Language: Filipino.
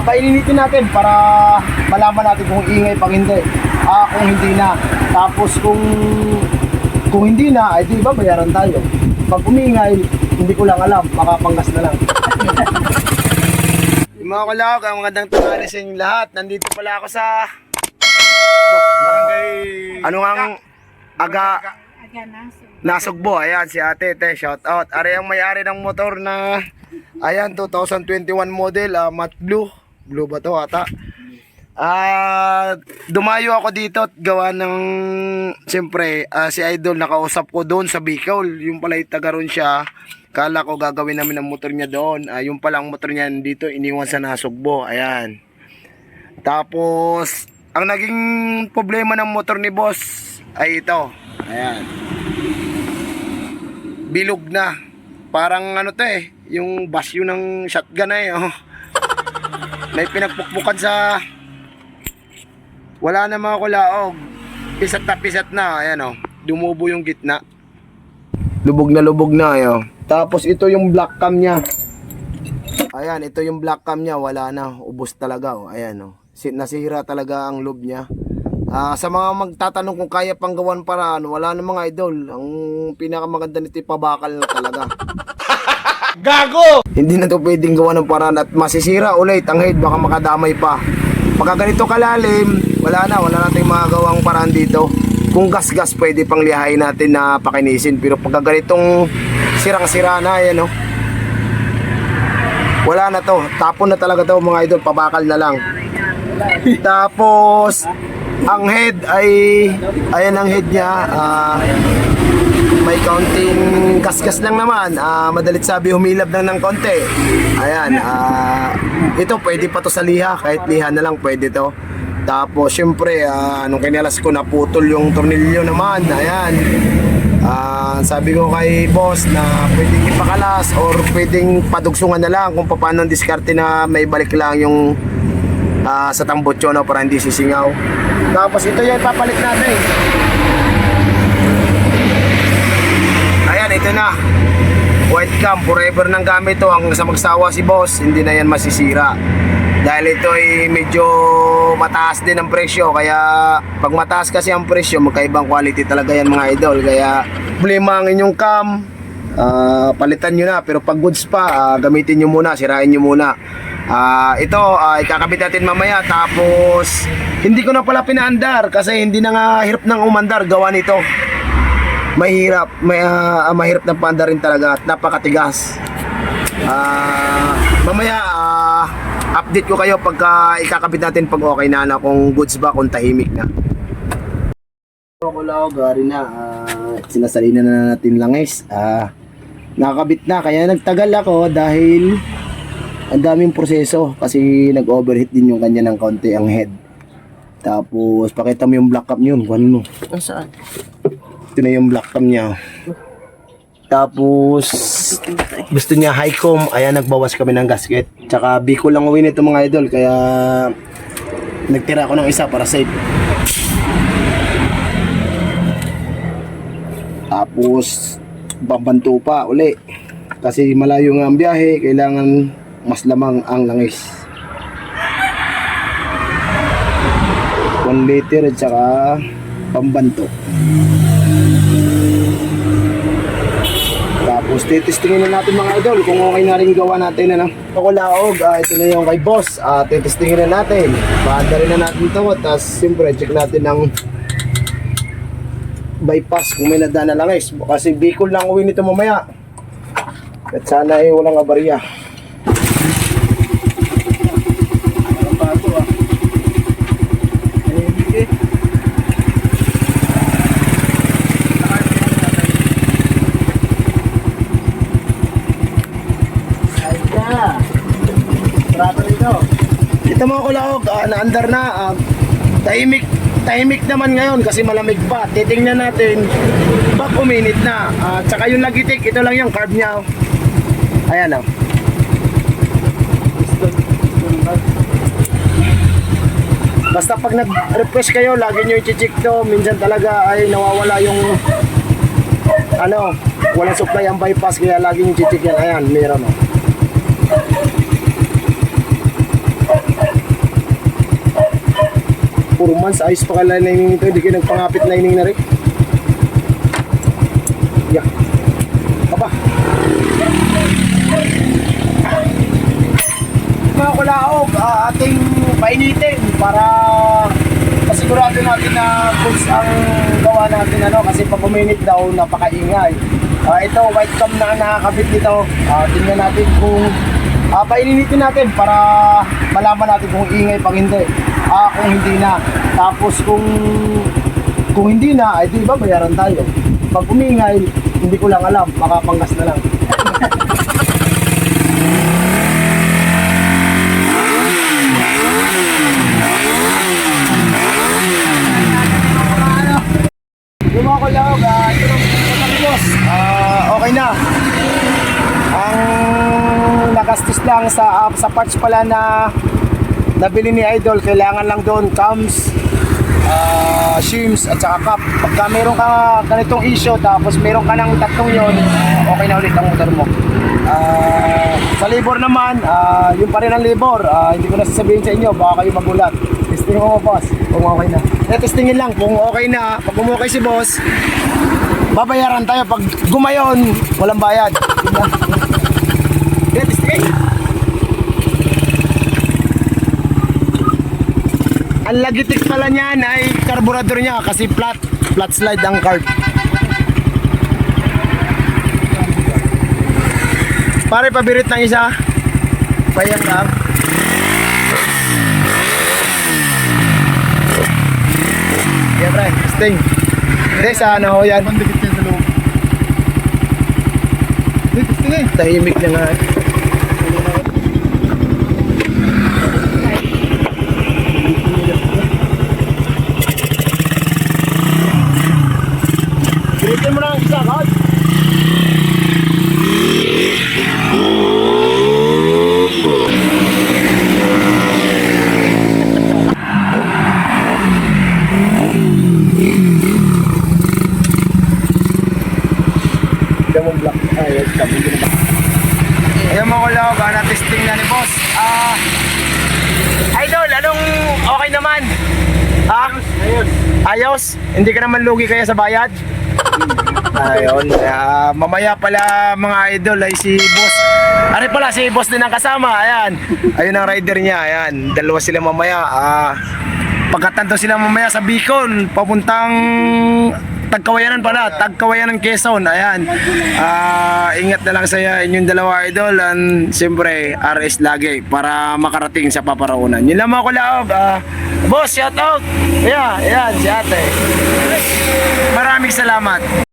Paininitin natin para malaman natin kung ingay pag hindi. Ah, kung hindi na. Tapos kung kung hindi na, ay di ba bayaran tayo. Pag umingay, hindi ko lang alam, makapanggas na lang. Yung mga kulawag, ang magandang tangali sa inyong lahat. Nandito pala ako sa... Barangay... Ano ang aga Aga nasugbo? Ayan, si ate, te, shout out. Ari ang may-ari ng motor na... Ayan, 2021 model, ah, matte blue. Blue ba to ata? Ah, dumayo ako dito at gawa ng siyempre ah, si Idol nakausap ko doon sa Bicol. Yung pala taga ron siya. Kala ko gagawin namin ang motor niya doon. Ah, yung pala ang motor niya dito iniwan sa Nasugbo. Ayan. Tapos ang naging problema ng motor ni boss ay ito. Ayan. Bilog na. Parang ano to eh, yung basyo ng shotgun na eh. Oh. May pinagpukpukan sa wala na mga kulaog. Pisat na pisat na. Ayan o. Dumubo yung gitna. Lubog na lubog na. Ayan. Tapos ito yung black cam niya. Ayan, ito yung black cam niya. Wala na. Ubos talaga. O. Ayan o. Si- Nasira talaga ang loob niya. Ah, sa mga magtatanong kung kaya pang gawan paraan, wala na mga idol. Ang pinakamaganda nito yung pabakal na talaga. Gago! Hindi na to pwedeng gawa ng paraan at masisira ulit ang head baka makadamay pa. Pagka ganito kalalim, wala na, wala nating magagawang paraan dito. Kung gas-gas pwede pang lihain natin na pakinisin pero pagka ganitong sirang-sira na yan oh. Wala na to, tapon na talaga to mga idol, pabakal na lang. Tapos ang head ay ayan ang head niya ah, may counting kaskas lang naman. Ah, madalit sabi humilab lang ng konti. Ayan, ah, ito pwede pa to sa liha, kahit liha na lang pwede to. Tapos syempre, ah, nung kinalas ko naputol yung tornilyo naman. Ayan. Ah, sabi ko kay boss na pwedeng ipakalas or pwedeng padugsungan na lang kung paano diskarte na may balik lang yung ah, sa tambutso no, para hindi sisingaw. Tapos ito yung ipapalit natin. Ito na. White cam, forever nang gamit to. Hanggang sa magsawa si boss, hindi na yan masisira. Dahil ito ay medyo mataas din ang presyo. Kaya pag mataas kasi ang presyo, magkaibang quality talaga yan mga idol. Kaya problema ang inyong cam, ah, palitan nyo na. Pero pag goods pa, ah, gamitin nyo muna, sirain nyo muna. Ah, ito, ah, ikakabit natin mamaya. Tapos, hindi ko na pala pinaandar kasi hindi na nga hirap ng umandar gawa nito mahirap may ah, mahirap na panda rin talaga at napakatigas. Ah mamaya ah, update ko kayo pagka ikakabit natin pag okay na na kung goods ba kung tahimik na. Ako gari na. Ah, sinasalina na natin langis ah nakakabit na. Kaya nagtagal ako dahil ang daming proseso kasi nag-overheat din yung kanya ng konti ang head. Tapos pakita mo yung black cap yun kunin mo. Saan? Ito na yung black cam niya. Tapos, gusto niya high com. Ayan, nagbawas kami ng gasket. Tsaka, biko lang uwi nito mga idol. Kaya, nagtira ako ng isa para safe. Tapos, babanto pa uli. Kasi malayo nga ang biyahe. Kailangan mas lamang ang langis. 1 liter at saka pambanto. Tapos titestingin na natin mga idol kung okay na rin gawa natin ano. Ako laog, ah, ito na yung kay boss. Ah, titestingin na natin. Paanda na natin ito. Tapos siyempre check natin ng bypass kung may nadana lang guys. Kasi Bicol lang uwi nito mamaya. At sana eh walang abarya. Trato dito. Ito mga kulaog, ah, naandar na. ah, tahimik, tahimik naman ngayon kasi malamig pa. Titingnan natin, pag uminit na. At saka yung lagitik, ito lang yung carb niya. oh. Ayan oh. Basta pag nag-refresh kayo, lagi nyo i-check to. Minsan talaga ay nawawala yung ano, walang supply ang bypass kaya lagi nyo i-check yan. Ayan, meron oh. 2 months, ayos pa kala lining nito. Hindi kayo nagpangapit lining na rin. Yeah. Aba. Mga kulaog, ah, ating painitin para pasigurado natin na goods ang gawa natin ano kasi pag uminit daw napakaingay. Ah, ito white cam na nakakabit nito. Ah, tingnan natin kung ah, paininitin natin para malaman natin kung ingay pag hindi. Ah, kung hindi na. Tapos kung kung hindi na, ay di ba bayaran tayo. Pag umingay, hindi ko lang alam, makapanggas na lang. Ah, ito lang matapos. Ah, okay na. Ang nagastos lang sa ah, sa parts pala na nabili ni Idol, kailangan lang doon cams, ah, shims at saka cup. Pagka meron ka ganitong issue tapos meron ka ng tatlong yon, okay na ulit ang motor mo. Ah, sa labor naman, ah, yun pa rin ang labor. Ah, hindi ko na sasabihin sa inyo, baka kayo magulat. Testing mo boss, kung okay na. Eh, testingin lang kung okay na. Pag umukay si boss, babayaran tayo. Pag gumayon, walang bayad. Yun na. Eh, testingin. Ang lagitik pala niyan ay carburetor niya kasi flat, flat slide ang carb. Pare, pabirit ng isa. Bayang lang. Yeah, pre. Sting. Hindi, sa ano yan. Pandikit yan sa loob. Tingin. Tahimik na nga. Biritin mo na ang isa, Kod. Diyan mo ko na kulog, ah, na-testing na ni boss. Ah, Idol, anong okay naman? Ha? Ayos. Ayos? Hindi ka naman lugi kaya sa bayad? Ayun. Ah, mamaya pala mga idol ay si boss. Ano pala, si boss din ang kasama. Ayan. Ayun ang rider niya. Ayan. Dalawa sila mamaya. Ah, pagkatanto sila mamaya sa Bicol, papuntang Tagkawayanan pala, Tagkawayanan Quezon. Ayan. Ah, ingat na lang sa inyong dalawa idol and siyempre RS lagi para makarating sa paparaunan. Yun lang mga kulaog. Ah, boss, shout out. Yeah, ayan, si ate. Maraming salamat.